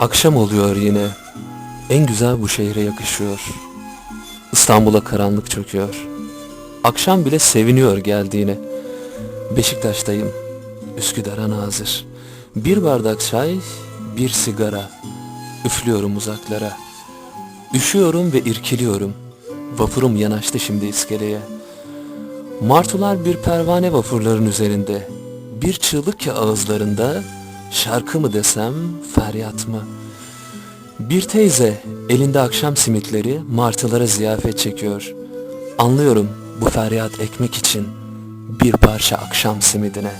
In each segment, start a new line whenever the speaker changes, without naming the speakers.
Akşam oluyor yine. En güzel bu şehre yakışıyor. İstanbul'a karanlık çöküyor. Akşam bile seviniyor geldiğine. Beşiktaş'tayım. Üsküdar'a nazır. Bir bardak çay, bir sigara. Üflüyorum uzaklara. Üşüyorum ve irkiliyorum. Vapurum yanaştı şimdi iskeleye. Martılar bir pervane vapurların üzerinde. Bir çığlık ki ağızlarında, şarkı mı desem, feryat mı? Bir teyze elinde akşam simitleri martılara ziyafet çekiyor. Anlıyorum bu feryat ekmek için bir parça akşam simidine.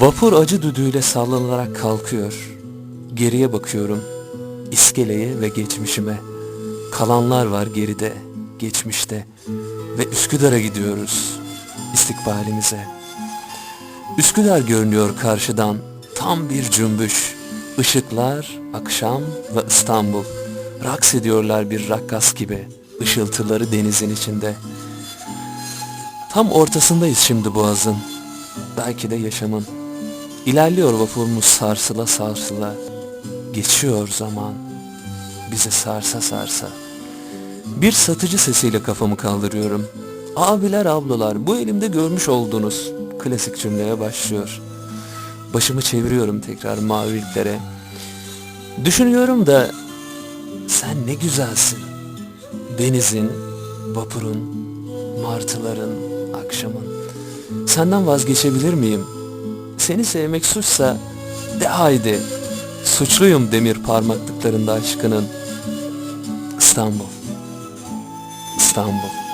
Vapur acı düdüğüyle sallanarak kalkıyor. Geriye bakıyorum. İskeleye ve geçmişime. Kalanlar var geride, geçmişte. Ve Üsküdar'a gidiyoruz. istikbalimize. Üsküdar görünüyor karşıdan. Tam bir cümbüş. Işıklar, akşam ve İstanbul. Raks ediyorlar bir rakkas gibi. Işıltıları denizin içinde. Tam ortasındayız şimdi boğazın. Belki de yaşamın. İlerliyor vapurumuz sarsıla sarsıla. Geçiyor zaman. Bizi sarsa sarsa. Bir satıcı sesiyle kafamı kaldırıyorum. Abiler ablalar bu elimde görmüş olduğunuz klasik cümleye başlıyor. Başımı çeviriyorum tekrar maviliklere. Düşünüyorum da sen ne güzelsin. Denizin, vapurun, martıların, akşamın. Senden vazgeçebilir miyim? Seni sevmek suçsa de haydi. Suçluyum demir parmaklıklarında aşkının. İstanbul. İstanbul.